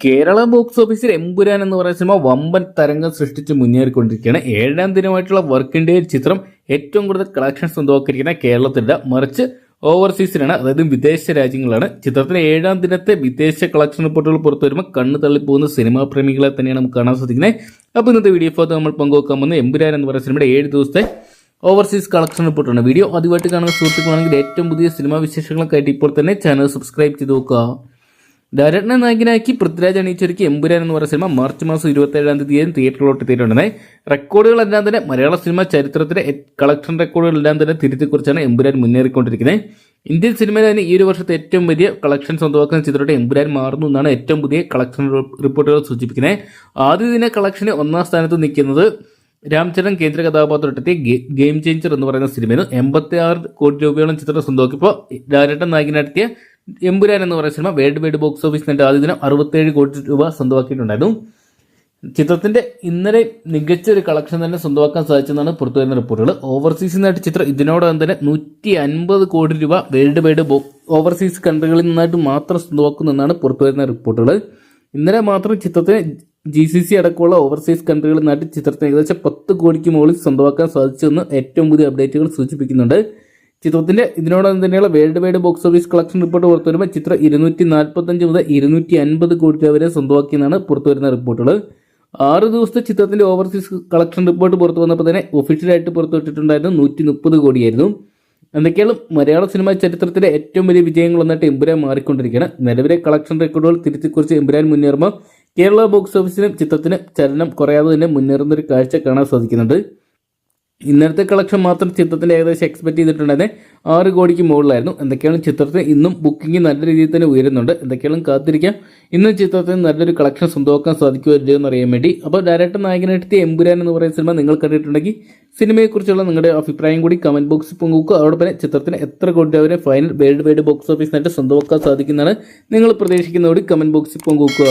Kerala box ഓഫീസിൽ എമ്പുരാൻ എന്ന് പറയുന്ന സിനിമ വമ്പൻ തരംഗം സൃഷ്ടിച്ച് മുന്നേറിക്കൊണ്ടിരിക്കുകയാണ്. ഏഴാം ദിനമായിട്ടുള്ള വർക്ക് ഡേ ചിത്രം ഏറ്റവും കൂടുതൽ കളക്ഷൻ സ്വന്തമാക്കിയിരിക്കുന്ന കേരളത്തിന്റെ മറിച്ച് ഓവർസീസിലാണ് അതായത് വിദേശ രാജ്യങ്ങളാണ് ചിത്രത്തിലെ ഏഴാം ദിനത്തെ വിദേശ കളക്ഷൻ റിപ്പോർട്ടുകൾ പുറത്തു വരുമ്പോൾ കണ്ണു തള്ളിപ്പോകുന്ന സിനിമാ പ്രേമികളെ തന്നെയാണ് നമുക്ക് കാണാൻ സാധിക്കുന്നത്. അപ്പോൾ ഇന്നത്തെ വീഡിയോ ഫോട്ടോ നമ്മൾ പങ്കുവെക്കാൻ വന്ന എമ്പുരാൻ എന്ന് പറയുന്ന സിനിമയുടെ ഏഴ് ദിവസത്തെ ഓവർസീസ് കളക്ഷൻ റിപ്പോർട്ടാണ് വീഡിയോ ആദ്യമായിട്ട് കാണുന്ന സുഹൃത്തുക്കളാണെങ്കിൽ ഏറ്റവും പുതിയ സിനിമാ വിശേഷങ്ങളൊക്കെ ആയിട്ട് ഇപ്പോൾ തന്നെ ചാനൽ സബ്സ്ക്രൈബ് ചെയ്ത് നോക്കുക. ഡയറക്ടറിനെ നായകനാക്കി പൃഥ്വിരാജ് അണിയിച്ചൊരുക്കി എമ്പുരാൻ എന്ന് പറയുന്ന സിനിമ മാർച്ച് മാസം ഇരുപത്തേഴാം തീയതി തിയേറ്ററിലോട്ട് എത്തിയിട്ടുണ്ടെന്ന് റെക്കോർഡുകളെല്ലാം തന്നെ മലയാള സിനിമ ചരിത്രത്തിലെ കളക്ഷൻ റെക്കോർഡുകൾ എല്ലാം തന്നെ തിരുത്തിക്കുറിച്ചാണ് എമ്പുരാൻ മുന്നേറിക്കൊണ്ടിരിക്കുന്നത്. ഇന്ത്യൻ സിനിമയിൽ തന്നെ ഈ ഒരു വർഷത്തെ ഏറ്റവും വലിയ കളക്ഷൻ സ്വന്തമാക്കുന്ന ചിത്രത്തെ എമ്പുരാൻ മാറുന്നു എന്നാണ് ഏറ്റവും പുതിയ കളക്ഷൻ റിപ്പോർട്ടുകൾ സൂചിപ്പിക്കുന്നത്. ആദ്യ ദിന കളക്ഷന് ഒന്നാം സ്ഥാനത്ത് നിൽക്കുന്നത് രാംചരൺ കേന്ദ്ര കഥാപാത്രത്തെ ഗെയിം ചേഞ്ചർ എന്ന് പറയുന്ന സിനിമയിൽ എൺപത്തി ആറ് കോടി രൂപയോളം ചിത്രം സ്വന്തമാക്കിയപ്പോൾ ഡയറക്ടർ നായകനാട്ടിയ എമ്പുരാൻ എന്ന് പറയുന്ന സിനിമ വേൾഡ് വൈഡ് ബോക്സ് ഓഫീസിൽ നേട്ട ആദ്യ ദിനം അറുപത്തേഴ് കോടി രൂപ സ്വന്തമാക്കിയിട്ടുണ്ടായിരുന്നു. ചിത്രത്തിന്റെ ഇന്നലെ മികച്ച ഒരു കളക്ഷൻ തന്നെ സ്വന്തമാക്കാൻ സാധിച്ചെന്നാണ് പുറത്തുവരുന്ന റിപ്പോർട്ടുകൾ. ഓവർസീസിൽ നിന്നായിട്ട് ചിത്രം ഇതിനോടകം തന്നെ നൂറ്റി അൻപത് കോടി രൂപ വേൾഡ് വൈഡ് ഓവർസീസ് കൺട്രികളിൽ നിന്നായിട്ട് മാത്രം സ്വന്തമാക്കുന്നെന്നാണ് പുറത്തുവരുന്ന റിപ്പോർട്ടുകൾ. ഇന്നലെ മാത്രം ചിത്രത്തിന് ജി സി സി അടക്കമുള്ള ഓവർസീസ് കൺട്രികളിൽ നിന്നായിട്ട് ചിത്രത്തിന് ഏകദേശം പത്ത് കോടിക്ക് മുകളിൽ സ്വന്തമാക്കാൻ സാധിച്ചെന്ന് ഏറ്റവും പുതിയ അപ്ഡേറ്റുകൾ സൂചിപ്പിക്കുന്നുണ്ട്. ചിത്രത്തിന്റെ ഇതിനോടൊപ്പം തന്നെയുള്ള world wide box office collection report പുറത്തു വരുമ്പോൾ ചിത്രം ഇരുന്നൂറ്റി നാൽപ്പത്തഞ്ച് മുതൽ ഇരുന്നൂറ്റി അൻപത് കോടി രൂപ വരെ സ്വന്തമാക്കിയെന്നാണ് പുറത്തു വരുന്ന റിപ്പോർട്ടുകൾ. ആറ് ദിവസത്തെ ചിത്രത്തിന്റെ ഓവർസീസ് കളക്ഷൻ റിപ്പോർട്ട് പുറത്തു വന്നപ്പോൾ തന്നെ ഒഫീഷ്യലായിട്ട് പുറത്തുവിട്ടിട്ടുണ്ടായിരുന്നു നൂറ്റി മുപ്പത് കോടിയായിരുന്നു. എന്തൊക്കെയാണ് മലയാള സിനിമാ ചരിത്രത്തിലെ ഏറ്റവും വലിയ വിജയങ്ങൾ വന്നിട്ട് എമ്പുരാൻ മാറിക്കൊണ്ടിരിക്കുകയാണ്. നിലവിലെ കളക്ഷൻ റെക്കോർഡുകൾ തിരുത്തിക്കുറിച്ച് എമ്പുരാൻ മുന്നേറുമ്പോൾ കേരള ബോക്സ് ഓഫീസിലും ചിത്രത്തിന് ചലനം കുറയാതെ തന്നെ മുന്നേറുന്ന ഒരു കാഴ്ച കാണാൻ സാധിക്കുന്നുണ്ട്. ഇന്നലത്തെ കളക്ഷൻ മാത്രം ചിത്രത്തിന്റെ ഏകദേശം എക്സ്പെക്ട് ചെയ്തിട്ടുണ്ടായിരുന്നത് ആറ് കോടിക്ക് മുകളിലായിരുന്നു. എന്തൊക്കെയാണ് ചിത്രത്തിന് ഇന്നും ബുക്കിംഗ് നല്ല രീതിയിൽ തന്നെ ഉയരുന്നുണ്ട്. എന്തൊക്കെയാണ് കാത്തിരിക്കാം. ഇന്നും ചിത്രത്തിന് നല്ലൊരു കളക്ഷൻ സ്വന്തമാക്കാൻ സാധിക്കുമോ ഇല്ലയോ എന്ന് അറിയാൻ വേണ്ടി. അപ്പോൾ ഡയറക്ടർ നായകനായിട്ട് എമ്പുരാൻ എന്ന് പറയുന്ന സിനിമ നിങ്ങൾ കണ്ടിട്ടുണ്ടെങ്കിൽ സിനിമയെക്കുറിച്ചുള്ള നിങ്ങളുടെ അഭിപ്രായം കൂടി കമന്റ് ബോക്സിൽ പങ്കുവെക്കുക. അതോടൊപ്പം ചിത്രത്തിന് എത്ര കോടി വരെ ഫൈനൽ വേൾഡ് വൈഡ് ബോക്സ് ഓഫീസിനായിട്ട് സ്വന്തമാക്കാൻ സാധിക്കുന്നതാണ് നിങ്ങൾ പ്രതീക്ഷിക്കുന്നതോടി കമന്റ് ബോക്സിൽ പങ്കുവെക്കുക.